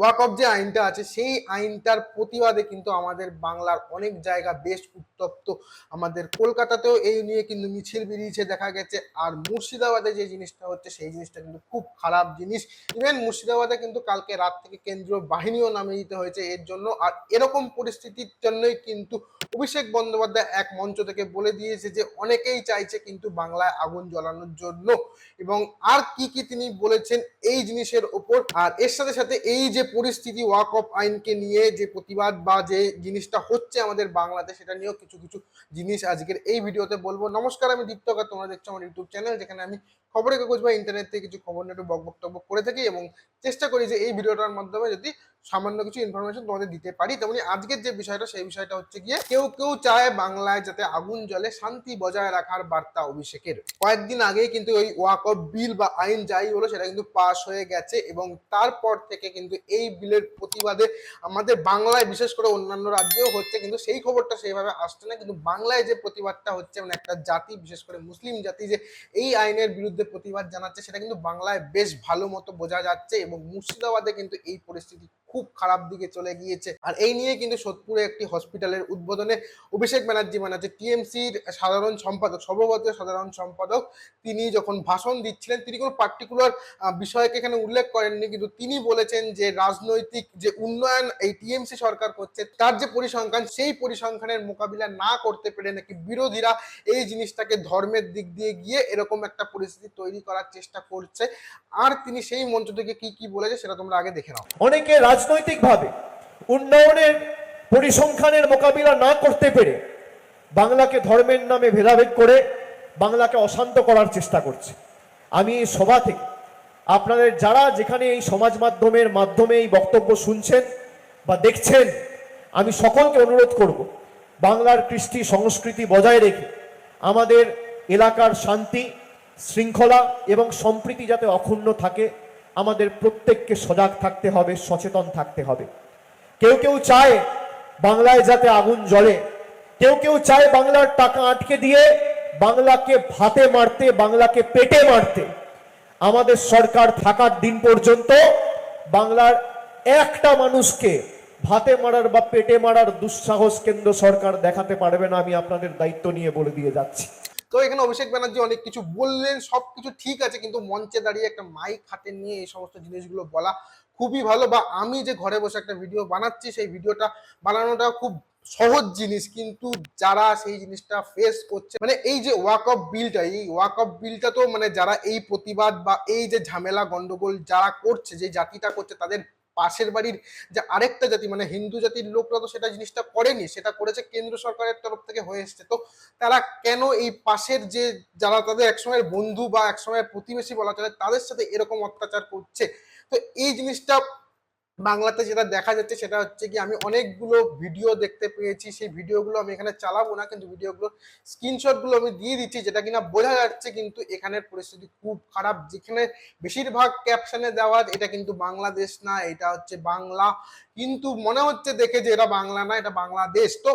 Walk of যে আইনটা আছে, সেই আইনটার প্রতিবাদে কিন্তু আমাদের বাংলার অনেক জায়গা বেশ উত্তপ্ত। আমাদের কলকাতাতেও এই নিয়ে কিন্তু মিছিল বেরিয়েছে, দেখা গেছে। আর মুর্শিদাবাদে যে জিনিসটা হচ্ছে, সেই জিনিসটা কিন্তু খুব খারাপ জিনিস। ইভেন মুর্শিদাবাদে কিন্তু কালকে রাত থেকে কেন্দ্রীয় বাহিনীও নামিয়ে দিতে হয়েছে এর জন্য। আর এরকম পরিস্থিতির জন্যই কিন্তু অভিষেক বন্দ্যোপাধ্যায় এক মঞ্চ থেকে বলে দিয়েছে যে, অনেকেই চাইছে কিন্তু বাংলায় আগুন জ্বালানোর জন্য। এবং আর কি কি তিনি বলেছেন, এই জিনিসের ওপর। আর এর সাথে সাথে এই যে পরিস্থিতি ওয়াক অফ আইনকে নিয়ে যে প্রতিবাদ বা যে জিনিসটা হচ্ছে আমাদের বাংলাতে সেটা নিয়েও কিছু কিছু জিনিস আজকের এই ভিডিওতে বলব। নমস্কার, আমি দীপ্তকা তোমরা দেখছ আমার ইউটিউব চ্যানেল, যেখানে আমি খবরের কাগজ বা ইন্টারনেট থেকে কিছু খবর নিয়ে একটু বক বক্তব্য করে থাকি এবং চেষ্টা করি যে এই ভিডিওটার মাধ্যমে যদি সামান্য কিছু ইনফরমেশন তোমাদের দিতে পারি। তেমনি আজকের যে বিষয়টা, সেই বিষয়টা হচ্ছে গিয়ে কেউ কেউ চায় বাংলায় যাতে আগুন জ্বলে শান্তি বজায় রাখার বার্তা অভিষেকের। কয়েকদিন আগেই কিন্তু ওই ওয়াক অফ বিল বা আইন যাই হলো সেটা কিন্তু পাস হয়ে গেছে এবং তারপর থেকে কিন্তু এই বিলের প্রতিবাদে আমাদের বাংলায়, বিশেষ করে অন্যান্য রাজ্যেও হচ্ছে, কিন্তু সেই খবরটা সেইভাবে আসছে না। কিন্তু বাংলায় যে প্রতিবাদটা হচ্ছে মানে একটা জাতি, বিশেষ করে মুসলিম জাতি যে এই আইনের বিরুদ্ধে প্রতিবাদ জানাচ্ছে, সেটা কিন্তু বাংলায় বেশ ভালো মতো বোঝা যাচ্ছে এবং মুর্শিদাবাদে কিন্তু এই পরিস্থিতি খুব খারাপ দিকে চলে গিয়েছে। আর এই নিয়ে কিন্তু সোদপুরে একটি হসপিটালের উদ্বোধনে অভিষেক ব্যানার্জি মানে হচ্ছে টিএমসির সাধারণ সম্পাদক, সর্বভারতীয় সাধারণ সম্পাদক তিনি যখন ভাষণ দিচ্ছিলেন, তিনি কোনো পার্টিকুলার বিষয়কে এখানে উল্লেখ করেননি। কিন্তু তিনি বলেছেন যে রাজনৈতিক যে উন্নয়ন এই টিএমসি সরকার করছে, তার যে পরিসংখ্যান, সেই পরিসংখ্যানের মোকাবিলা না করতে পেরে নাকি বিরোধীরা এই জিনিসটাকে ধর্মের দিক দিয়ে গিয়ে এরকম একটা পরিস্থিতি তৈরি করার চেষ্টা করছে। আর তিনি সেই মঞ্চ থেকে কি কি বলেছে সেটা তোমরা আগে দেখে নাও। অনেকে রাজনৈতিকভাবে উন্নয়নের পরিসংখ্যানের মোকাবিলা না করতে পেরে বাংলাকে ধর্মের নামে ভেদাভেদ করে বাংলাকে অশান্ত করার চেষ্টা করছে। আমি এই সভা থেকে আপনাদের যারা যেখানে এই সমাজ মাধ্যমের মাধ্যমে এই বক্তব্য শুনছেন বা দেখছেন, আমি সকলকে অনুরোধ করব, বাংলার কৃষ্টি সংস্কৃতি বজায় রেখে আমাদের এলাকার শান্তি, শৃঙ্খলা এবং সম্প্রীতি যাতে অক্ষুণ্ণ থাকে আমাদের প্রত্যেককে সজাগ থাকতে হবে, সচেতন থাকতে হবে। কেউ কেউ চায় বাংলায় যাতে আগুন জ্বলে। কেউ কেউ চায় বাংলার টাকা আটকে দিয়ে বাংলাকে ভাতে মারতে, বাংলাকে পেটে মারতে। আমাদের সরকার থাকার দিন পর্যন্ত বাংলার একটা মানুষকে ভাতে মারার বা পেটে মারার দুঃসাহস কেন্দ্র সরকার দেখাতে পারবে না, আমি আপনাদের দায়িত্ব নিয়ে বলে দিয়ে যাচ্ছি। তো এখানে অভিষেক ব্যানার্জি অনেক কিছু বললেন, সবকিছু ঠিক আছে, কিন্তু মঞ্চে দাঁড়িয়ে একটা মাইক হাতে নিয়ে এই সমস্ত জিনিসগুলো বলা খুবই ভালো বা আমি যে ঘরে বসে একটা ভিডিও বানাচ্ছি, সেই ভিডিওটা বানানোটা খুব সহজ জিনিস, কিন্তু যারা সেই জিনিসটা ফেস করছে মানে এই যে ওয়াক অফ বিলটা এই ওয়াক অফ বিলটা তো মানে যারা এই প্রতিবাদ বা এই যে ঝামেলা গন্ডগোল যারা করছে, যে জাতিটা করছে, তাদের পাশের বাড়ির যে আরেকটা জাতি মানে হিন্দু জাতির লোকরা তো সেটা জিনিসটা করেনি, সেটা করেছে কেন্দ্র সরকারের তরফ থেকে হয়ে এসছে। তো তারা কেন এই পাশের যে যারা তাদের একসময়ের বন্ধু বা একসময়ের প্রতিবেশী বলা চলে, তাদের সাথে এরকম অত্যাচার করছে? তো এই জিনিসটা বাংলাতে যেটা দেখা যাচ্ছে সেটা হচ্ছে কি, আমি অনেকগুলো ভিডিও দেখতে পেয়েছি। সেই ভিডিওগুলো আমি এখানে চালাবো না, কিন্তু ভিডিওগুলো স্ক্রিনশটগুলো আমি দিয়ে দিচ্ছি যেটা কিনা বোঝা যাচ্ছে কিন্তু এখানের পরিস্থিতি খুব খারাপ। যেখানে বেশিরভাগ ক্যাপশনে দেওয়া, এটা কিন্তু বাংলাদেশ না, এটা হচ্ছে বাংলা। কিন্তু মনে হচ্ছে দেখে যে এটা বাংলা না, এটা বাংলাদেশ। তো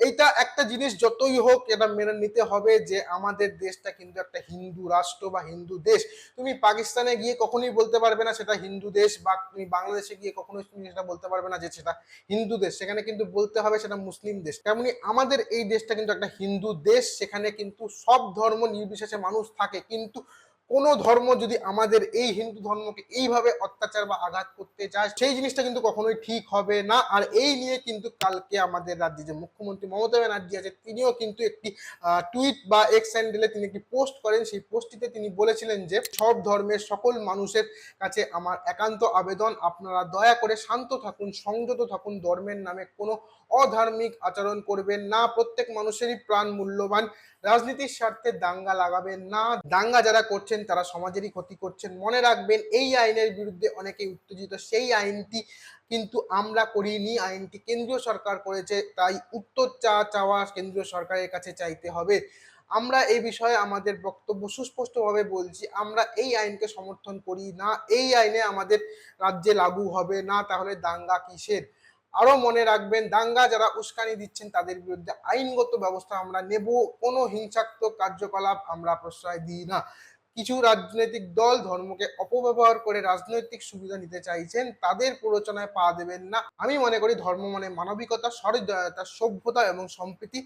এইটা একটা জিনিস যতই হোক এটা মেনে নিতে হবে যে আমাদের দেশটা কিন্তু একটা হিন্দু রাষ্ট্র বা হিন্দু দেশ। তুমি পাকিস্তানে গিয়ে কখনোই বলতে পারবে না সেটা হিন্দু দেশ বা তুমি বাংলাদেশে গিয়ে কখনোই তুমি সেটা বলতে পারবে না যে সেটা হিন্দু দেশ। সেখানে কিন্তু বলতে হবে সেটা মুসলিম দেশ। তেমনি আমাদের এই দেশটা কিন্তু একটা হিন্দু দেশ। সেখানে কিন্তু সব ধর্ম নির্বিশেষে মানুষ থাকে। কিন্তু কোনো ধর্ম যদি আমাদের এই হিন্দু ধর্মকে এইভাবে অত্যাচার বা আঘাত করতে চায়, সেই জিনিসটা কিন্তু কখনোই ঠিক হবে না। আর এই নিয়ে কিন্তু কালকে আমাদের রাজ্যে যে মুখ্যমন্ত্রী মমতা ব্যানার্জি আছে তিনিও কিন্তু একটি টুইট বা এক্স হ্যান্ডেলে তিনি একটি পোস্ট করেন। সেই পোস্টটিতে তিনি বলেছিলেন যে, সব ধর্মের সকল মানুষের কাছে আমার একান্ত আবেদন, আপনারা দয়া করে শান্ত থাকুন, সংযত থাকুন, ধর্মের নামে কোনো অধার্মিক আচরণ করবেন না। প্রত্যেক মানুষেরই প্রাণ মূল্যবান। রাজনীতির স্বার্থে দাঙ্গা লাগাবেন না। দাঙ্গা যারা করছেন, তারা সমাজেরই ক্ষতি করছেন, মনে রাখবেন এই আইনের বিরুদ্ধে অনেকেই উত্তেজিত, সেই আইনটি কিন্তু আমরা করিনি, আইনটি কেন্দ্রীয় সরকার করেছে, তাই উত্তর চা চাওয়া কেন্দ্রীয় সরকারের কাছে চাইতে হবে। আমরা এই বিষয়ে আমাদের বক্তব্য সুস্পষ্টভাবে বলছি, আমরা এই আইনকে সমর্থন করি না, এই আইনে আমাদের রাজ্যে লাগু হবে না, তাহলে দাঙ্গা কিসের? আরও মনে রাখবেন, দাঙ্গা যারা উস্কানি দিচ্ছেন, তাদের বিরুদ্ধে আইনগত ব্যবস্থা আমরা নেব, কোনো হিংসাত্মক কার্যকলাপ আমরা প্রশ্রয় দিই না। কিছু রাজনৈতিক দল ধর্মকে অপব্যবহার করে রাজনৈতিক সুবিধা নিতে চাইছেন, তাদের প্ররোচনায় পা দেবেন না। আমি মনে করি ধর্ম মানে মানবিকতা, সহৃদয়তা, সভ্যতা এবং সম্প্রীতি।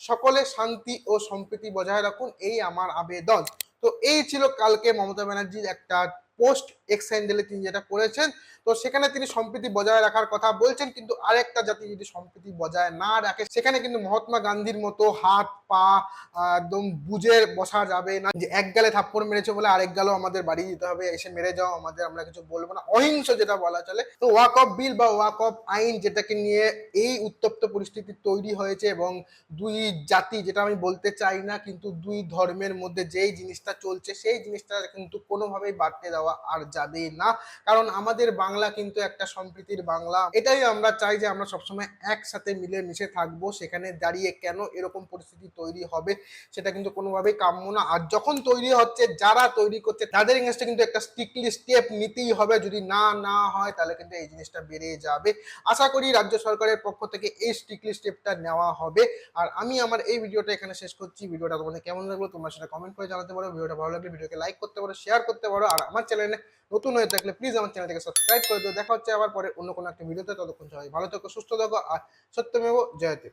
সকলে শান্তি ও সম্প্রীতি বজায় রাখুন, এই আমার আবেদন। তো এই ছিল কালকে মমতা ব্যানার্জির একটা পোস্ট এক্স তিনি যেটা করেছেন, তো সেখানে তিনি সম্প্রীতি বজায় রাখার কথা বলছেন, কিন্তু আরেকটা জাতি যদি সম্প্রীতি বজায় না রাখে, সেখানে কিন্তু মহাত্মা গান্ধীর মতো হাত, পা, একদম বুঝে বসা যাবে না। যে এক গালে থাপ্পড় মেরেছে বলে আরেক গালও আমাদের বাড়ি দিতে হবে, এসে মেরে যাও, আমাদের আমরা কিছু বলব না। অহিংস যেটা বলা চলে, তো ওয়াক অফ বিল বা ওয়াক অফ আইন যেটাকে নিয়ে এই উত্তপ্ত পরিস্থিতি তৈরি হয়েছে এবং দুই জাতি, যেটা আমি বলতে চাই না, কিন্তু দুই ধর্মের মধ্যে যেই জিনিসটা চলছে, সেই জিনিসটা কিন্তু কোনোভাবেই বাড়তে দেওয়া আর যাবে না। কারণ আমাদের বাংলা কিন্তু একটা সম্প্রীতির বাংলা। এটাই আমরা চাই যে আমরা সবসময় একসাথে মিলে মিশে থাকব, সেখানে দাঁড়িয়ে কেন এরকম পরিস্থিতি তৈরি হবে, সেটা কিন্তু কোনোভাবেই কাম্য না। আর যখন তৈরি হচ্ছে, যারা তৈরি করছে, তাদের এগেনস্টে কিন্তু একটা স্ট্রিক্টলি স্টেপ নিতেই হবে। যদি না না হয়, তাহলে কিন্তু এই জিনিসটা বেড়ে যাবে। আশা করি রাজ্য সরকারের পক্ষ থেকে এই স্ট্রিক্টলি স্টেপটা নেওয়া হবে। আর আমি আমার এই ভিডিওটা এখানে শেষ করছি। ভিডিওটা তোমাদের কেমন লাগল, তোমরা সেটা কমেন্ট করে জানাতে পারো। ভিডিওটা ভালো লাগলে ভিডিওকে লাইক করতে পারো শেয়ার করতে পারো। আর আমার চ্যানেলে নতুন হয়ে থাকলে প্লিজ আমার চ্যানেলটাকে সাবস্ক্রাইব করে দিও। দেখা হচ্ছে আবার পরে অন্য কোনো একটা ভিডিওতে ততক্ষণ সবাই ভালো থেকো, সুস্থ থাকো, আর সত্যমেব জয়তে